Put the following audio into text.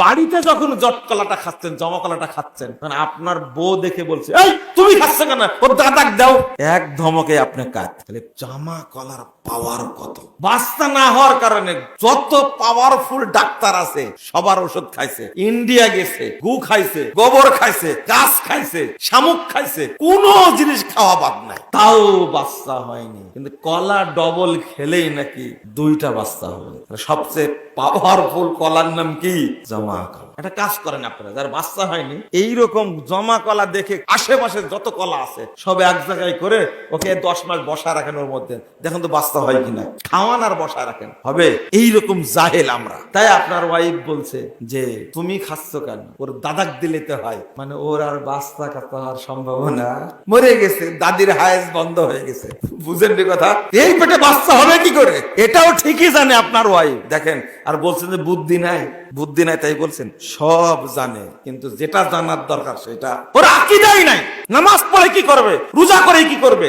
বাড়িতে যখন জট কলাটা খাচ্ছেন জমা কলাটা খাচ্ছেন, তখন আপনার বউ দেখে বলছে, এই, তুমি খাচ্ছ কেন? ওর দাদাক দাও। এক ধমকে আপনি কাজ তাহলে জামা কলার পাওয়ার কত? বাস্তা না হওয়ার কারণে যত পাওয়ারফুল ডাক্তার আছে, সবার ওষুধ খাইছে। ইন্ডিয়া গেছে, গু খাইছে, গোবর খাইছে, গাছ খাইছে, শামুক খাইছে, কোন জিনিস খাওয়া বাদ নাই। তাও বাচ্চা হয়নি। কিন্তু কলা ডবল খেলেই নাকি দুইটা বাচ্চা হবে। সবচেয়ে পাওয়ারফুল কলার নাম কি? জমা একটা কাজ করেন আপনারা, যার বাচ্চা হয়নি, এইরকম জমা কলা দেখে আশেপাশে যত কলা আছে, সব এক জায়গায় করে ওকে দশ মাস বসা রাখেন ওর মধ্যে। দেখেন তো বাচ্চা হয় কিনা। খাওয়ান আর বসা রাখেন। হবে? এইরকম জাহেল আমরা। তাই আপনার ওয়াইফ বলছে যে, তুমি খাচ্ছ কেন? ওর দাদাক দিলেতে হয়। মানে ওর আর বাচ্চা কাচ্চা হওয়ার সম্ভাবনা মরে গেছে। দাদির হায়েস বন্ধ হয়ে গেছে। বুঝেন কথা? এই পেটে বাচ্চা হবে কি করে? এটাও ঠিকই জানে আপনার ওয়াইফ দেখেন, আর বলছেন যে, বুদ্ধি নাই। বুদ্ধি নাই, তাই বলছেন? সব জানে, কিন্তু যেটা জানার দরকার সেটা ওর আকিদাই নাই। নামাজ পড়ে কি করবে? রোজা করে কি করবে?